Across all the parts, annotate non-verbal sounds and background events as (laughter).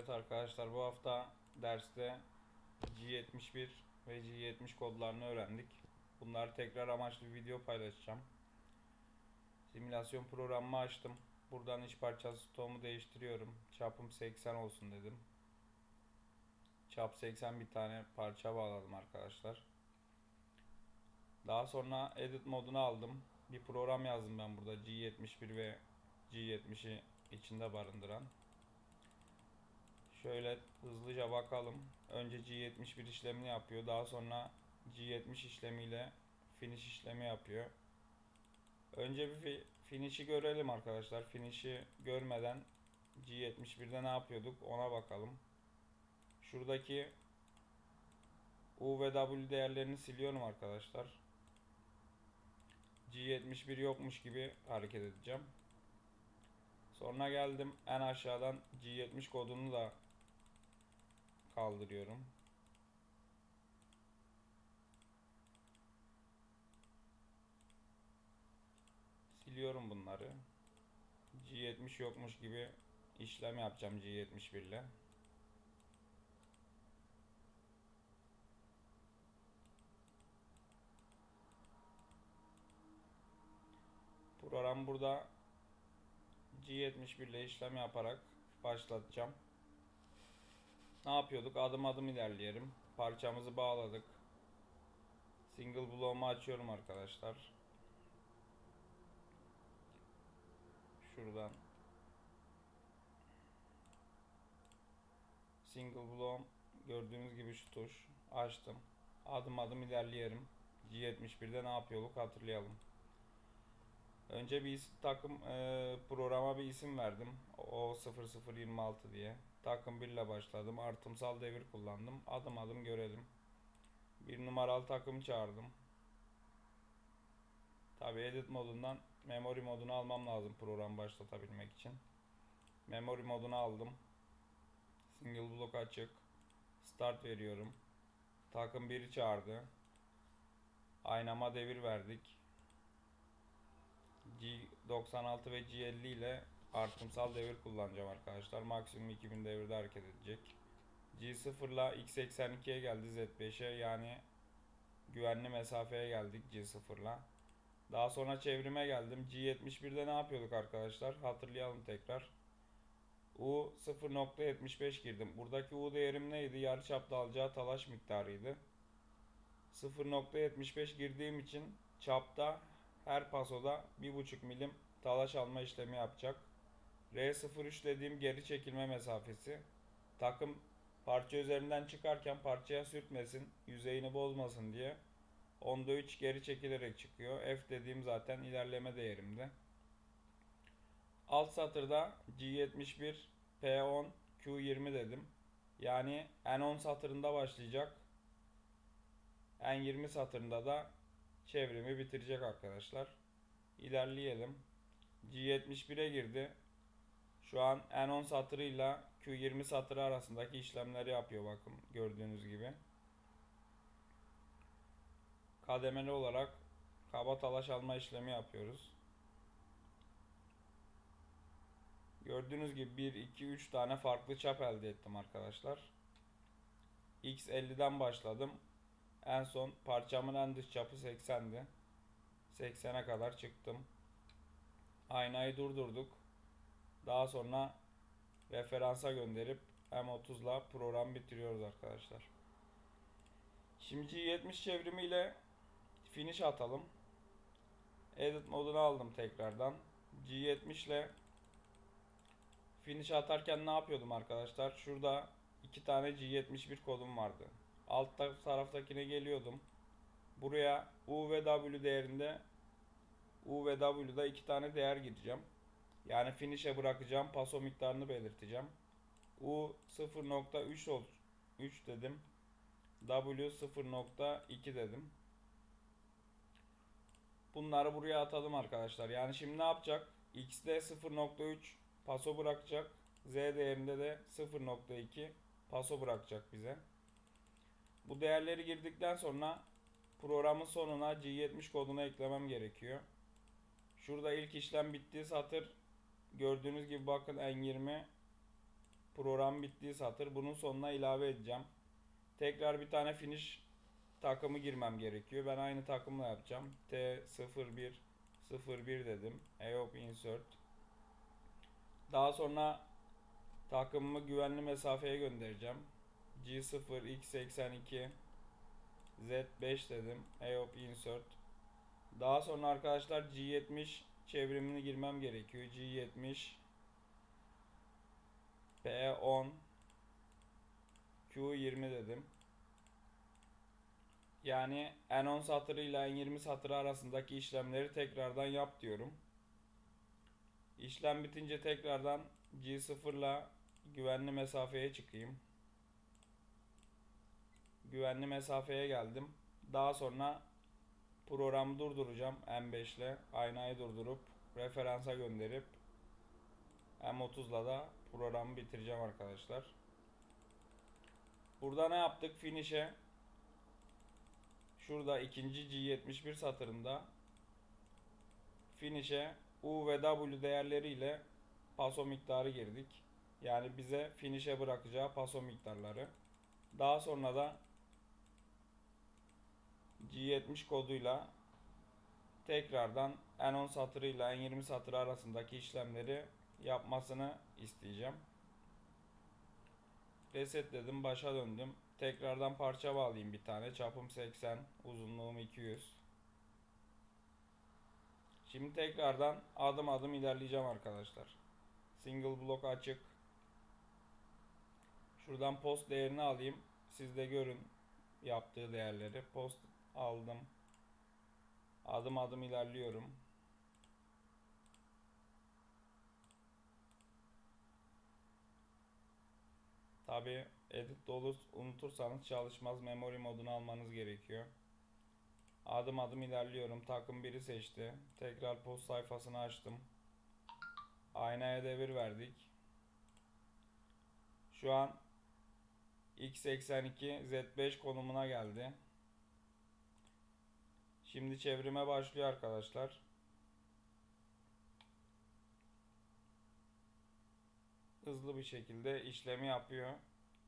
Evet arkadaşlar bu hafta derste G71 ve G70 kodlarını öğrendik. Bunları tekrar amaçlı bir video paylaşacağım. Simülasyon programımı açtım. Buradan iç parçası stoğumu değiştiriyorum. Çapım 80 olsun dedim. Çap 80 bir tane parça bağladım arkadaşlar. Daha sonra edit modunu aldım. Bir program yazdım ben burada G71 ve G70'i içinde barındıran. Şöyle hızlıca bakalım. Önce G71 işlemini yapıyor. Daha sonra G70 işlemiyle finish işlemi yapıyor. Önce bir fi- finish'i görelim arkadaşlar. Finish'i görmeden G71'de ne yapıyorduk ona bakalım. Şuradaki U ve W değerlerini siliyorum arkadaşlar. G71 yokmuş gibi hareket edeceğim. Sonra geldim en aşağıdan G70 kodunu da kaldırıyorum. Siliyorum bunları. G70 yokmuş gibi işlem yapacağım G71 ile. Program burada G71 ile işlem yaparak başlatacağım. Ne yapıyorduk? Adım adım ilerleyelim. Parçamızı bağladık. Single bloğumu açıyorum arkadaşlar. Şuradan. Single bloğum gördüğünüz gibi şu tuş. Açtım. Adım adım ilerleyelim. G71'de ne yapıyorduk hatırlayalım. Önce bir takım e, programa bir isim verdim. O 0026 diye. Takım 1 ile başladım. Artımsal devir kullandım. Adım adım görelim. Bir numaralı takım çağırdım. Tabi edit modundan memory modunu almam lazım program başlatabilmek için. Memory modunu aldım. Single block açık. Start veriyorum. Takım 1'i çağırdı. Aynama devir verdik. G96 ve G50 ile artımsal devir kullanacağım arkadaşlar. Maksimum 2000 devirde hareket edecek. G0 ile X82'ye geldi Z5'e yani güvenli mesafeye geldik G0 ile. Daha sonra çevrime geldim. G71'de ne yapıyorduk arkadaşlar? Hatırlayalım tekrar. U 0.75 girdim. Buradaki U değerim neydi? Yarıçapta alacağı talaş miktarıydı. 0.75 girdiğim için çapta her pasoda 1.5 milim talaş alma işlemi yapacak. R03 dediğim geri çekilme mesafesi. Takım parça üzerinden çıkarken parçaya sürtmesin, yüzeyini bozmasın diye. Onda 3 geri çekilerek çıkıyor. F dediğim zaten ilerleme değerimde. Alt satırda G71 P10 Q20 dedim. Yani N10 satırında başlayacak. N20 satırında da çevrimi bitirecek arkadaşlar. İlerleyelim. G71'e girdi. Şu an N10 satırıyla Q20 satırı arasındaki işlemleri yapıyor bakın gördüğünüz gibi. Kademeli olarak kaba talaş alma işlemi yapıyoruz. Gördüğünüz gibi 1, 2, 3 tane farklı çap elde ettim arkadaşlar. X50'den başladım. En son parçamın en dış çapı 80'di. 80'e kadar çıktım. Aynayı durdurduk. Daha sonra referansa gönderip M30 ile program bitiriyoruz arkadaşlar. Şimdi 70 çevrimiyle finish atalım. Edit modunu aldım tekrardan. G70 ile finish atarken ne yapıyordum arkadaşlar? Şurada iki tane G71 kodum vardı. Alt taraftakine geliyordum. Buraya U ve W değerinde U ve W'da iki tane değer gireceğim. Yani finish'e bırakacağım. Paso miktarını belirteceğim. U 0.3 ol 3 dedim. W 0.2 dedim. Bunları buraya atalım arkadaşlar. Yani şimdi ne yapacak? X'de 0.3 paso bırakacak. Z değerinde de 0.2 paso bırakacak bize. Bu değerleri girdikten sonra programın sonuna G70 kodunu eklemem gerekiyor. Şurada ilk işlem bittiği satır gördüğünüz gibi bakın N20 Program bittiği satır. Bunun sonuna ilave edeceğim. Tekrar bir tane finish takımı girmem gerekiyor. Ben aynı takımla yapacağım. T01 01 dedim. EOP insert. Daha sonra takımımı güvenli mesafeye göndereceğim. G0 X82 Z5 dedim. EOP insert. Daha sonra arkadaşlar G70 çevrimini girmem gerekiyor. G70 P10 Q20 dedim. Yani N10 satırı ile N20 satırı arasındaki işlemleri tekrardan yap diyorum. İşlem bitince tekrardan G0 ile güvenli mesafeye çıkayım. Güvenli mesafeye geldim. Daha sonra programı durduracağım M5 ile. Aynayı durdurup referansa gönderip M30 ile da programı bitireceğim arkadaşlar. Burada ne yaptık? Finish'e şurada ikinci G71 satırında finish'e U ve W değerleriyle paso miktarı girdik. Yani bize finish'e bırakacağı paso miktarları. Daha sonra da G70 koduyla tekrardan N10 satırıyla N20 satırı arasındaki işlemleri yapmasını isteyeceğim. Resetledim, başa döndüm. Tekrardan parça bağlayayım bir tane. Çapım 80, uzunluğum 200. Şimdi tekrardan adım adım ilerleyeceğim arkadaşlar. Single block açık. Şuradan post değerini alayım. Siz de görün yaptığı değerleri. Post aldım. Adım adım ilerliyorum. Tabi edit dolu unutursanız çalışmaz memory modunu almanız gerekiyor. Adım adım ilerliyorum. Takım 1'i seçti. Tekrar post sayfasını açtım. Aynaya devir verdik. Şu an X82 Z5 konumuna geldi. Şimdi çevrime başlıyor arkadaşlar. Hızlı bir şekilde işlemi yapıyor.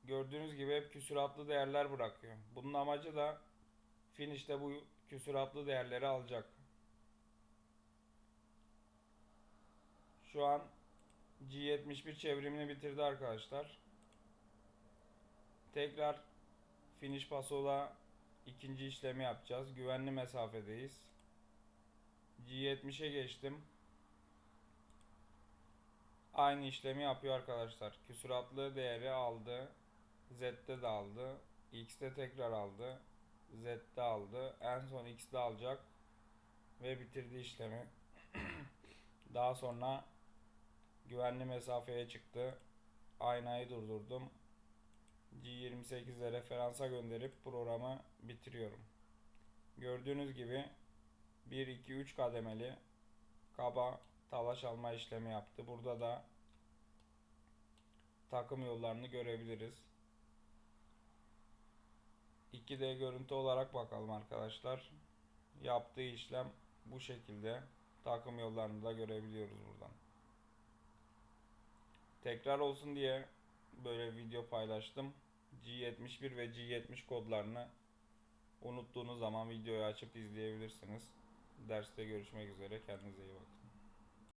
Gördüğünüz gibi hep küsuratlı değerler bırakıyor. Bunun amacı da finish'te bu küsuratlı değerleri alacak. Şu an G71 çevrimini bitirdi arkadaşlar. Tekrar finish pasola ikinci işlemi yapacağız. Güvenli mesafedeyiz. G70'e geçtim. Aynı işlemi yapıyor arkadaşlar. Küsuratlı değeri aldı. Z'de de aldı. X'te tekrar aldı. Z'de aldı. En son X'de alacak. Ve bitirdi işlemi. (clears throat) Daha sonra güvenli mesafeye çıktı. Aynayı durdurdum. G28'e referansa gönderip programı bitiriyorum. Gördüğünüz gibi 1 2 3 kademeli kaba talaş alma işlemi yaptı. Burada da takım yollarını görebiliriz. 2D görüntü olarak bakalım arkadaşlar. Yaptığı işlem bu şekilde. Takım yollarını da görebiliyoruz buradan. Tekrar olsun diye böyle video paylaştım. G71 ve G70 kodlarını unuttuğunuz zaman videoyu açıp izleyebilirsiniz. Derste görüşmek üzere. Kendinize iyi bakın.